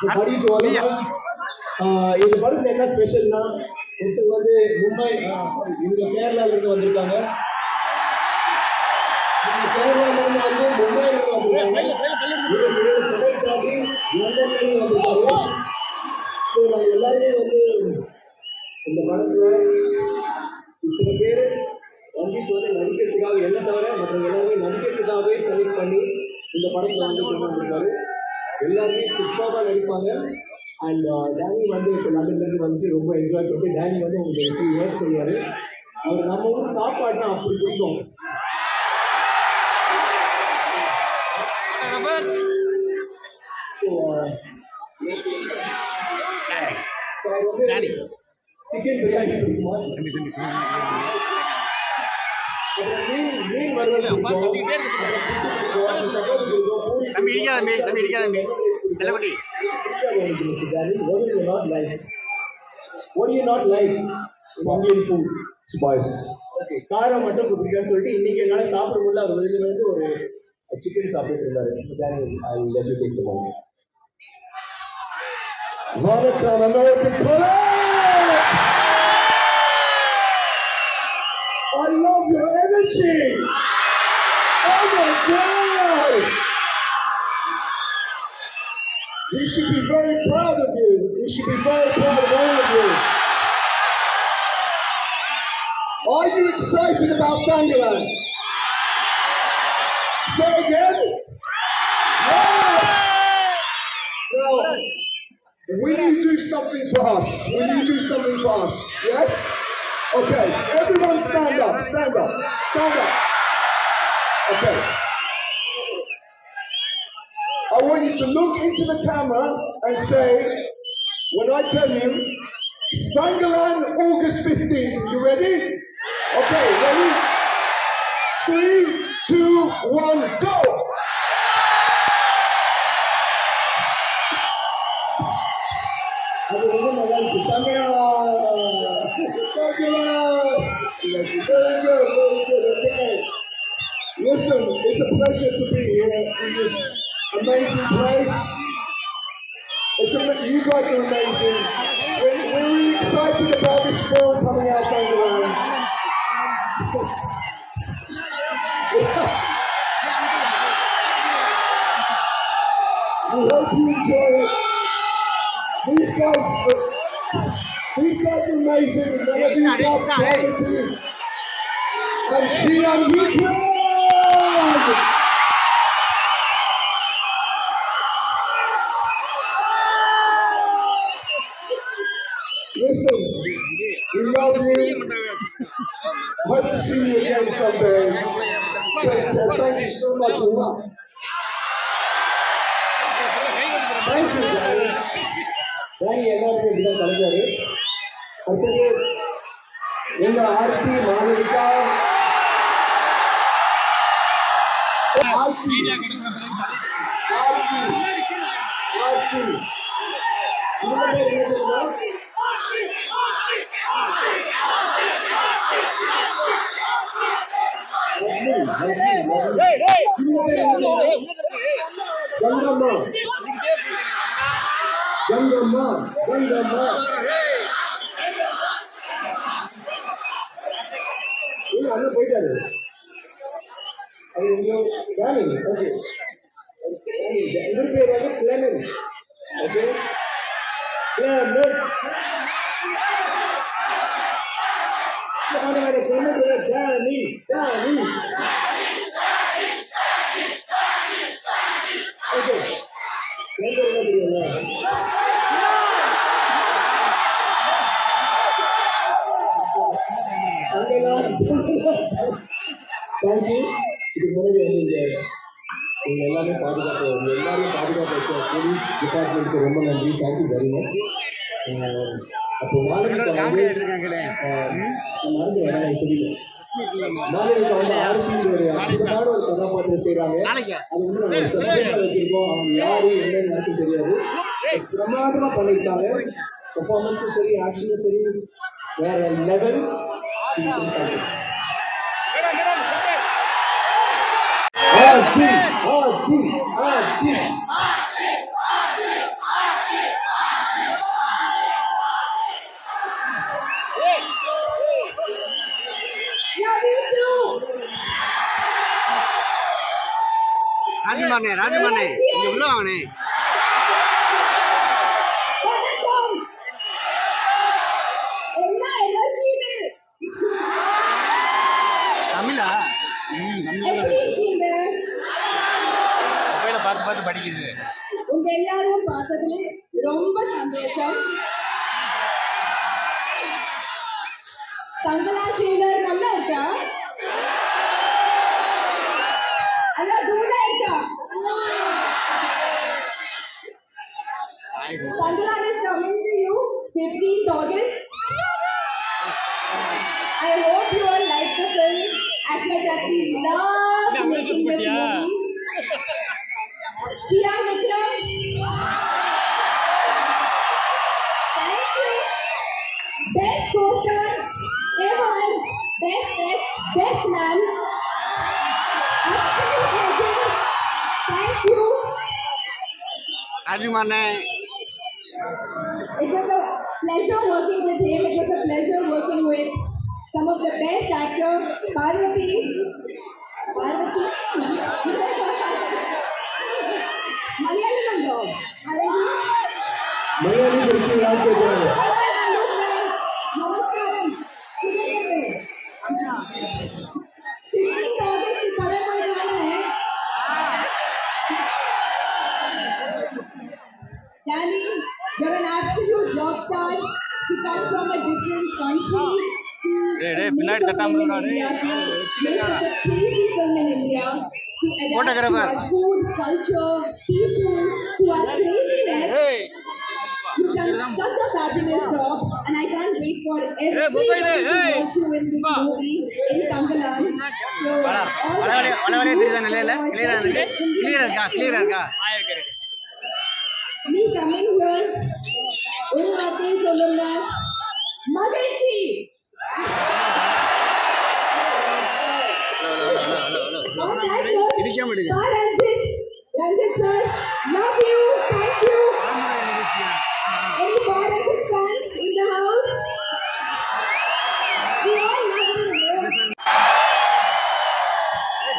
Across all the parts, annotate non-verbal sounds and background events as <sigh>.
To all of இந்த படத்துல என்ன ஸ்பெஷல்னா ஒருத்தர் வந்து மும்பை இவங்க கேரளால இருந்து வந்திருக்காங்க. இவங்க கேரளால இருந்து வந்து மும்பைல இருந்து வந்திருக்காங்க இவங்க இவங்க கடை தாண்டி லண்டன்ல இருந்து வந்திருக்காங்க ஸோ எல்லாருமே வந்து இந்த படத்துல இத்தனை பேர் ரஞ்சித் வந்து நடிக்கிறதுக்காக என்ன தவிர மற்ற எல்லாருமே நடிக்கிறதுக்காகவே செலக்ட் பண்ணி இந்த படத்துல வந்து கொண்டு வந்திருக்காரு. எல்லாருமே சூப்பராக நடிப்பாங்க. அண்ட் டேனி வந்து இப்போ லண்டன்லேருந்து வந்து ரொம்ப என்ஜாய் பண்ணிட்டு டேனி வந்து உங்களுக்கு டூ வேர்ட் சொல்லுவார் அவர் நம்ம ஊர் சாப்பாடுனா அப்படி பிடிக்கும் சிக்கன் பிரியாணி பிடிக்குமா மீன் மீன் வறுவல் சப்பாத்தி தம்பி இடிக்காத தம்பி, தம்பி இடிக்காத தம்பி. what not like what do you not like Indian food Spice. Okay காரம் மட்டும் பிடிக்காது சொல்லிட்டு இன்னைக்கு என்னால சாப்பிட முடியல அவர் வந்து ஒரு சிக்கன் சாப்பிட்டு இருந்தாரு I let you take the I love your energy! Oh my God! You should be very proud of you. You should be very proud of all of you. Are you excited about Dangaland? Say again? Yes! Now, will you do something for us? Will you do something for us? Yes? Okay, everyone stand up, stand up, stand up. Okay. I want you to look into the camera and say, when I tell you, Fangalan, August 15th. You ready? Okay, ready? Three, two, one, go! I want to Very good, very good, okay. Listen, it's a pleasure to be here in this amazing place. It's a, you guys are amazing. We're, we're really excited about this film coming out, Bangalore. <laughs> we hope you enjoy it. These guys, uh, these guys are amazing. Melody, Gab, Gravity, and Weekend. Listen, we love you. Hope to see you again someday. Take care. Thank you so much Gangamma Gangamma Gangamma இல்ல அண்ணன் போயிட்டாரு அது கொஞ்சம் Danny okay Danny இவர் பேர் வந்து Clement okay Clement வேண்டாம் வேண்டாம் கிளெமன் டேனி டேனி ஓகே என் பேர் என்ன தெரியுமா அங்கெல்லாம் தேங்க்யூ இதுக்கு முன்னாடி வந்து இந்த உங்க எல்லாமே பாதுகாப்பு உங்க எல்லாரையும் பாதுகாப்பு வச்ச போலீஸ் டிபார்ட்மெண்ட்டுக்கு ரொம்ப நன்றி தேங்க்யூ வெரி மச் அப்போ மறந்து வரேன் சொல்லிடுறேன் மாணவிகா வந்து ஒரு அற்புதமான ஒரு கதாபாத்திரம் நாளைக்கு. அது வந்து நாங்க வச்சிருக்கோம். அவங்க யாரு என்னன்னு எனக்கு தெரியாது. பிரமாதமா பண்ணியிருக்காங்க. பெர்ஃபார்மன்ஸும் சரி ஆக்ஷனும் சரி. வேற லெவல் ஆர்த்தி ஆர்த்தி ராஜகுமார்ண்ணே ராஜகுமார்ண்ணே இங்க உள்ள Sandalan is coming to you 15th August. I hope you all like the film as much as we love making this movie. Chia Vikram. Thank you. Best co-star ever. Best, best, best man. Thank you. आज मैंने pleasure working with him. It was a pleasure working with some of the best actors, Parvati. Parvati? <laughs> Malayalam Mando. Malayali. Malayali, to our craziness. You've done such a fabulous job, and I can't wait for everybody to watch you in this movie in Tangalan. So, வள all the வளவழி வளவழியே actors தெரியுதா நிலையில who are கிளியரா இருக்கு கிளியரா இருக்கா கிளியரா இருக்கா me coming here ஒரு வார்த்தை சொல்லுங்க மகிழ்ச்சி love you.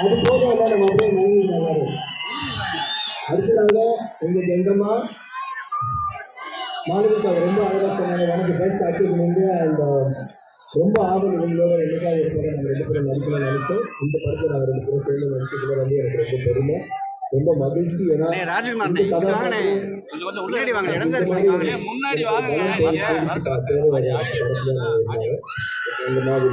அது இல்லை நம்ம அப்படியே மனைவி எல்லாரும் அடுத்ததாக எங்க கங்கம்மா மாணவிக்கு ரொம்ப அழகா சொன்னாங்க எனக்கு பெஸ்ட் ஆக்டர்ஸ் வந்து அண்ட் ரொம்ப ஆவல் உங்களோட என்னைக்காக இருப்பதை நம்ம ரெண்டு பேரும் நடிக்கணும்னு நினைச்சோம் இந்த படத்தில் நாங்கள் ரெண்டு பேரும் சேர்ந்து நடிச்சதுல வந்து எனக்கு ரொம்ப பெருமை. ரொம்ப மகிழ்ச்சி. ஏன்னா அண்ணே, ராஜ்குமார்ண்ணே, இந்த இங்க வாங்கண்ணே. கதாபாத்திரம் கொஞ்சம் கொஞ்சம் முன்னாடி வாங்க இடம் தான் இருக்கு வாங்க முன்னாடி வாங்க அந்த மாதிரி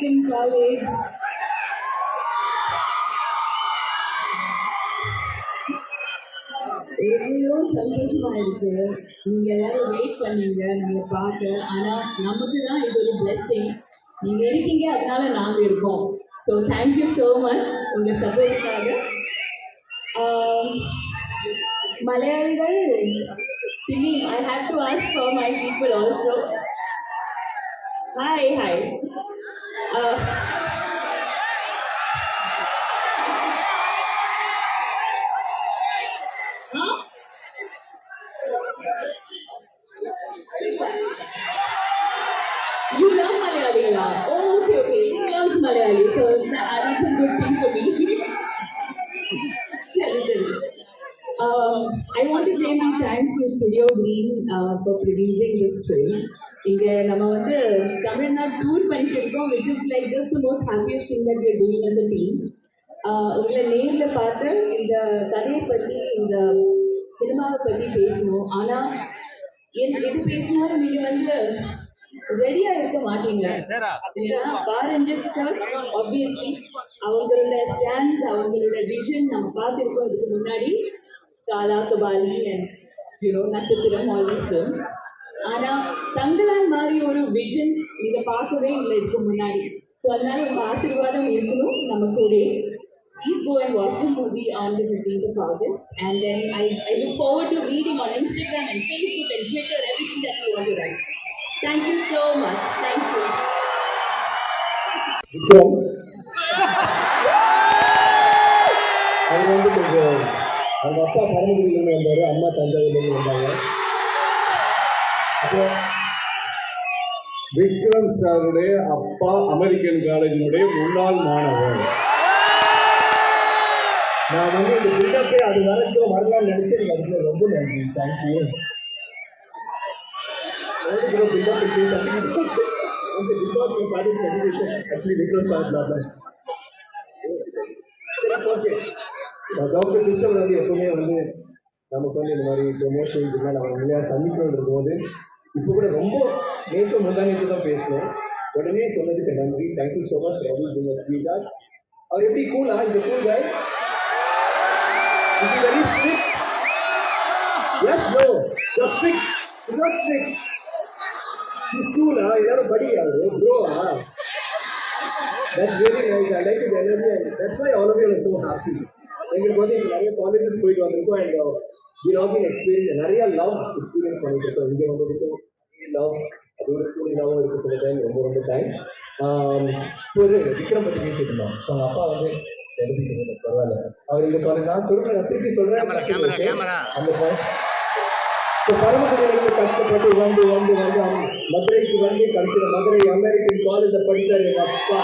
பேசுறேன் மேடம் College. எவ்வளோ சந்தோஷமா இருக்கு. நீங்க எல்லாரும் வெயிட் பண்ணீங்க நாங்க பார்க்க ஆனா நமக்கு தான் இது ஒரு பிளெஸிங் நீங்க இருக்கீங்க அதனால நாங்க இருக்கோம். ஸோ தேங்க்யூ ஸோ மச் உங்க சப்போர்ட்டுக்காக um, மலையாளிகள் Tini, I have to ask for my people also hi hi Uh. You love Malayali, yeah? Oh, okay, okay. Loves Malayali, so that- that's a good thing for me. Um, I want to say my thanks to Studio Green uh, for producing this film. இங்க நம்ம வந்து Tamil Nadu tour பண்ணிட்டு இருக்கோம் which is like just the most happiest thing that we are doing as a team. ஆஹ் உங்களை நேர்ல பார்த்து இந்த கதையை பத்தி இந்த சினிமாவை பத்தி பேசணும் ஆனா என் எது பேசினாலும் நீங்க வந்து ரெடியா இருக்க மாட்டீங்க. ஏன்னா பாரஞ்சித் சார் ஆப்வியஸ்லி அவங்களோட ஸ்டாண்ட் அவங்களோட விஷன் நம்ம பார்த்துருக்கோம். இதுக்கு முன்னாடி Kaala Kabali and you know Natchathiram always film ஆனா தங்களால் மாதிரி ஒரு விஷன் இதை பார்க்கவே இல்லை இதுக்கு முன்னாடி ஸோ அதனால உங்க ஆசீர்வாதம் இருக்கணும் நம்ம கூட Please go and watch the movie on the 15th of August. And then I, I look forward to reading on Instagram and Facebook and Twitter everything that you want to write. Thank you so much. Thank you. அது வந்து கொஞ்சம் அவங்க அப்பா பரமக்குடியிலேருந்து வந்தாரு அம்மா தஞ்சாவூர்லேருந்து வந்தாங்க விக்ரம் சாருடைய அப்பா அமெரிக்கன் காலேஜினுடைய முன்னாள் மாணவர். நான் வந்து இந்த பில்டப்பே அது வரைக்கும் வரலாம்னு நினைச்சு அதுக்கு ரொம்ப நன்றி. தேங்க்யூ பில்டப் வச்சு சர்டிஃபிகேட் வந்து டிபார்ட்மெண்ட் சர்டிஃபிகேட் ஆக்சுவலி விக்ரம் பார்க்கலாம் ஓகே டாக்டர் கிருஷ்ணன் வந்து எப்பவுமே வந்து நமக்கு வந்து இந்த மாதிரி ப்ரொமோஷன்ஸ் எல்லாம் நம்ம உண்மையாக சந்திக்கணுன்றது போது இப்போ கூட ரொம்ப நேற்று முந்தானேற்று தான் பேசணும் உடனே சொன்னதுக்கு நன்றி thank you so much always being sweet அவர் எப்படி கூலா இந்த cool guy it very strict yes no you strict you not strict is கூலா எல்லாரும் படி அவரு ப்ரோவா that's very nice I like his energy that's why all of you are so happy எங்களுக்கு வந்து இப்போ நிறைய காலேஜஸ் போயிட்டு வந்திருக்கோம் அண்ட் been experience நிறைய லவ் எக்ஸ்பீரியன்ஸ் பண்ணிட்டு இருக்கோம் இங்க வந்ததுக்கும் லவ் அது ஒரு கூலிங்காகவும் இருக்கு சில டைம் ரொம்ப ரொம்ப தேங்க்ஸ் ஒரு விக்ரம் பற்றி பேசிட்டு இருந்தோம் ஸோ அவங்க அப்பா வந்து பரவாயில்ல? அவர் இந்த காலேஜ் நான் திரும்ப நான் திருப்பி சொல்றேன். அந்த பரமக்குடியிலிருந்து கஷ்டப்பட்டு வந்து வந்து வந்து மதுரைக்கு வந்து கடைசியில் மதுரை அமெரிக்கன் காலேஜில் படிச்சாரு எங்க அப்பா.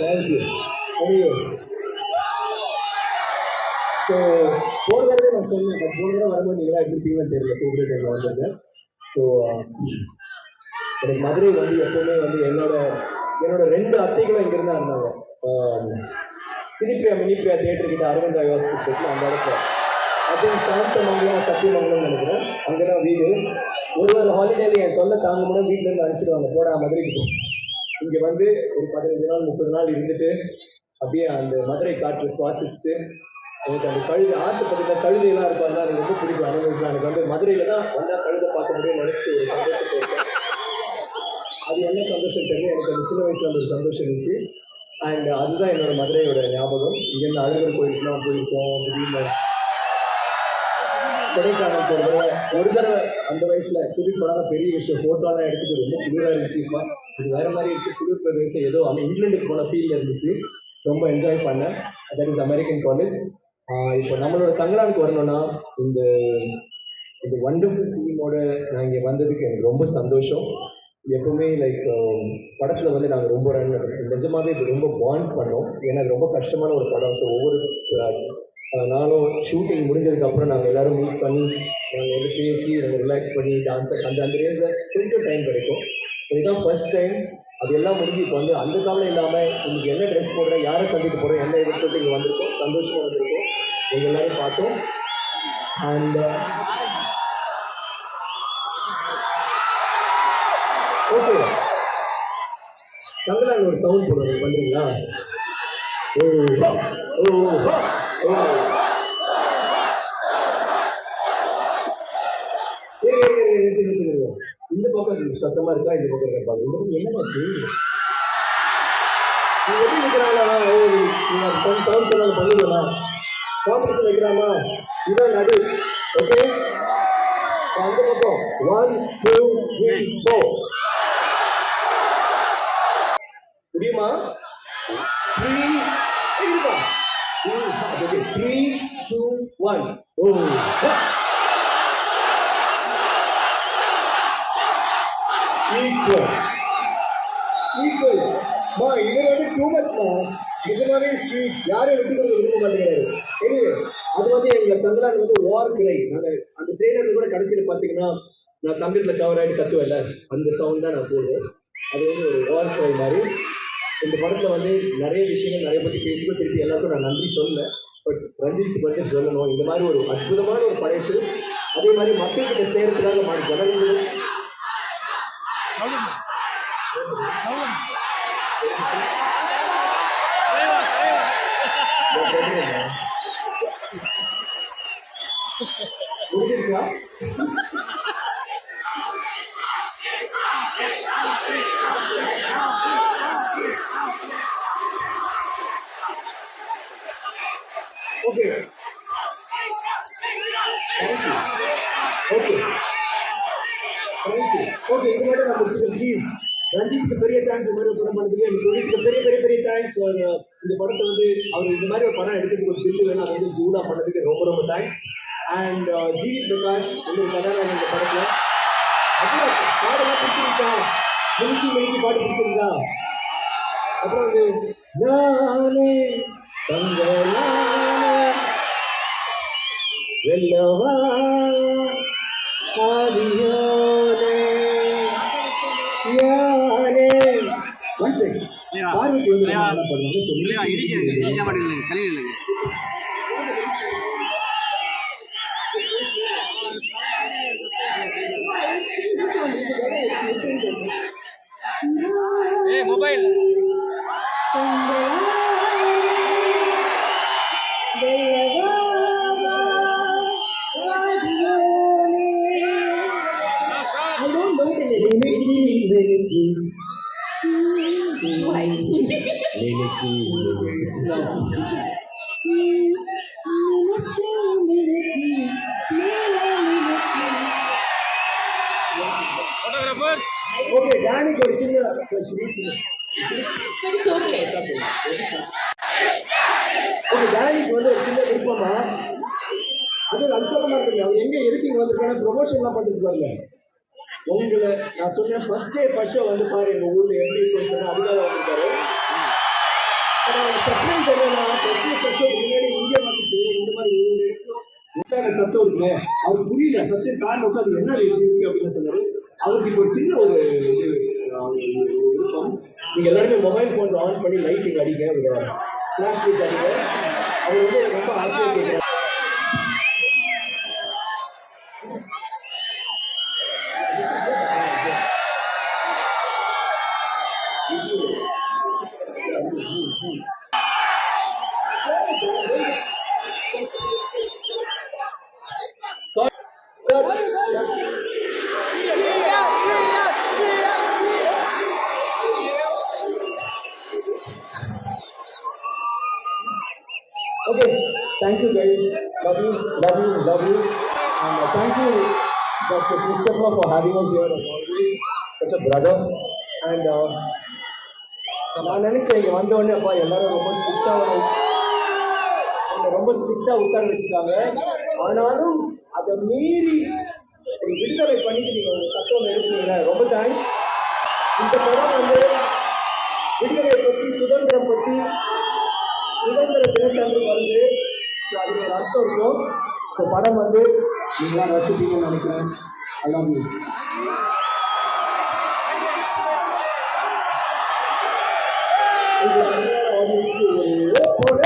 தேங்க்யூ ஐயோ ஸோ போன தடவை நான் சொன்னேன் பட் போன தடவை வரும்போது நீங்களா எப்படி இருப்பீங்கன்னு தெரியல கூகுள் டைமில் வந்திருந்தேன் ஸோ எனக்கு மதுரை வந்து எப்பவுமே வந்து என்னோட என்னோட ரெண்டு அத்தைகளும் இங்கிருந்து இருந்தாங்க. ஆம், சினிப்பிரியா மினிப்பிரியா தேட்டர் கிட்ட அரவிந்தா ஹாஸ்பிட்டல் அந்த இடத்துல. அது சாந்தமங்கலம் சத்தியமங்கலம் நினைக்கிறேன். அங்கதான் வீடு. ஒரு ஒரு ஹாலிடேல என் தொல்லை தாங்க முடியும் வீட்டிலேருந்து அனுப்பிச்சிடுவாங்க. போடா மதுரைக்கு போ. வந்து ஒரு பதினஞ்சு நாள் முப்பது நாள் இருந்துட்டு அப்படியே அந்த மதுரை காற்று சுவாசிச்சுட்டு எனக்கு அந்த கழுது ஆத்து பக்கத்தில் கழுதை எல்லாம் எனக்கு ரொம்ப பிடிக்கும். அனிமல்ஸ்லாம் எனக்கு வந்து மதுரையில தான் வந்தால் கழுதை பார்க்க முடியும் நினைச்சிட்டு ஒரு சந்தோஷத்தை இருக்கேன் அது என்ன சந்தோஷம் தெரியல எனக்கு அந்த சின்ன வயசுல அந்த ஒரு சந்தோஷம் இருந்துச்சு. அண்ட் அதுதான் என்னோட மதுரையோட ஞாபகம். இங்கேருந்து அழகர் கோயிலுக்குலாம் போயிருக்கோம். திடீர்னு கொடைக்கானல் போகிறோம் ஒரு தடவை அந்த வயசுல கூட்டிட்டு பெரிய விஷயம் போட்டோலாம் எடுத்துட்டு ரொம்ப குளிரா இருந்துச்சுப்பா இது வேற மாதிரி இருக்கு. குளிர் பிரதேசம் ஏதோ அவன் இங்கிலாந்துக்கு போன ஃபீல் இருந்துச்சு. ரொம்ப என்ஜாய் பண்ணேன். தட் இஸ் அமெரிக்கன் காலேஜ் இப்போ நம்மளோட தங்கலானுக்கு வரணும்னா இந்த இந்த ஒண்டர்ஃபுல் டீமோட நான் இங்கே வந்ததுக்கு எனக்கு ரொம்ப சந்தோஷம். எப்பவுமே லைக் படத்தில் வந்து நாங்கள் ரொம்ப ரன் நிஜமாவே இது ரொம்ப பாண்ட் பண்ணோம். ஏன்னா ரொம்ப கஷ்டமான ஒரு படம். ஸோ ஒவ்வொரு நானும் ஷூட்டிங் முடிஞ்சதுக்கப்புறம் நாங்கள் எல்லாரும் மீட் பண்ணி நாங்கள் வந்து பேசி நாங்கள் ரிலாக்ஸ் பண்ணி டான்ஸ் அந்த அந்த டேஸில் கொஞ்சம் டைம் கிடைக்கும். இதுதான் ஃபர்ஸ்ட் டைம் அது எல்லாம் முடிஞ்சு இப்போ வந்து அந்த காலம் இல்லாமல் உங்களுக்கு என்ன ட்ரெஸ் போடுறேன் யாரை சந்திக்க போகிறோம் என்ன இதுன்னு சொல்லிட்டு இங்கே வந்திருக்கோம். சந்தோஷமாக வந்திருக்கோம். எங்கள் எல்லாரும் பார்த்தோம். அண்ட் ஓகே uh, தங்கலாங்க ஒரு சவுண்ட் போடுறது பண்ணுறீங்களா ஓ ஹா, ஓ ஓ. இந்த இது சத்தமா இருக்கா? இந்த பக்கம் இருக்கா இந்த பக்கம் என்னமாச்சு எப்படி நிக்கிறாங்களா ஓ நீங்க காம்படிஷன் வைக்கிறாமா? இதான் நடு. ஓகே அந்த பக்கம். ஒன் டூ த்ரீ ஃபோர் முடியுமா? த்ரீ த்ரீ டூ ஒன் ஓ ஈக்குவல் ஈக்குவல் மா இவர் வந்து டூ மச்மா நிஜமாவே ஸ்ட்ரீட் யாரையும் விட்டு கொடுக்க விரும்ப மாட்டேங்கிறாரு. எனிவே அது வந்து எங்க தங்கலாங்க வந்து வார் கிரை நாங்கள் அந்த ட்ரெயிலர்ல கூட கடைசியில் பார்த்தீங்கன்னா நான் தங்கத்தில் கவர் ஆகிட்டு கத்துவேன்ல. அந்த சவுண்ட் தான் நான் போடுவேன். அது வந்து ஒரு வார் கிரை மாதிரி. இந்த படத்தில் வந்து நிறைய விஷயங்கள் நிறைய பற்றி பேசிக்கோ திருப்பி எல்லாருக்கும் நான் நன்றி சொல்லல பட் ரஞ்சித்துக்கு வந்து சொல்லணும். இந்த மாதிரி ஒரு அற்புதமான ஒரு படைப்பு. அதே மாதிரி மக்கள்கிட்ட சேர்றதுக்காக மாதிரி ஓகே ப்ளீஸ் ரஞ்சித்துக்கு பெரிய தேங்க்ஸ் இந்த மாதிரி ஒரு படம் பண்ணதுக்கு எனக்கு ரஞ்சித்துக்கு பெரிய பெரிய பெரிய தேங்க்ஸ் இந்த படத்தை வந்து அவர் இந்த மாதிரி ஒரு படம் எடுத்துட்டு ஒரு தில்லு வேணும் அதை வந்து ஜூலா பண்ணதுக்கு ரொம்ப ரொம்ப தேங்க்ஸ் அண்ட் ஜிவி பிரகாஷ் வந்து ஒரு கதாநாயகன் இந்த படத்துல. அப்புறம் பாடலாம் பிடிச்சிருச்சா? மினிக்கி மினிக்கி பாட்டு பிடிச்சிருந்தா? அப்புறம் வந்து நானே தங்க இல்லையா? சொல்லி இடிக்க கலையில் வந்திருக்காங்க பண்ணிட்டு வரல உங்களை நான் சொன்னேன் ஃபர்ஸ்ட் டே ஃபர்ஸ்ட் வந்து பாரு எங்க ஊர்ல எப்படி இருக்கும்னு சொன்னா அதுக்காக வந்திருக்காரு. சர்ப்ரைஸ் என்னன்னா ஃபர்ஸ்ட் டே ஃபர்ஸ்ட் முன்னாடி இங்கே வந்துட்டு இந்த மாதிரி ஒரு உட்கார சத்தம் இருக்குல்ல அவர் புரியல. ஃபர்ஸ்ட் கார் உட்காந்து என்ன இருக்கு அப்படின்னு சொன்னாரு. அவருக்கு இப்போ ஒரு சின்ன ஒரு விருப்பம். நீங்க எல்லாருமே மொபைல் ஃபோன்ஸ் ஆன் பண்ணி லைட்டிங் அடிங்க ஒரு ஃபிளாஷ் அடிங்க. அவர் வந்து ரொம்ப ஆசையா கேட்கிறார் Dr. For having us here as always. Such a brother. And uh, நான் நினைச்சேன் இங்க வந்தவொடனே அப்பா எல்லாரும் ரொம்ப ஸ்ட்ரிக்டா ரொம்ப ஸ்ட்ரிக்டா உட்கார வச்சுட்டாங்க ஆனாலும் அதை மீறி ஒரு விடுதலை பண்ணிட்டு நீங்க ஒரு தத்துவம் எடுத்தீங்க ரொம்ப தேங்க்ஸ் இந்த படம் வந்து விடுதலை பத்தி சுதந்திரம் பத்தி சுதந்திர தினத்தன்று வருது ஸோ அதுல ஒரு அர்த்தம் இருக்கும் ஸோ படம் வந்து நீங்களாம் ரசிப்பீங்கன்னு நினைக்கிறேன் ஐ லவ் யூ ஆடியன்ஸ்க்கு ஒரு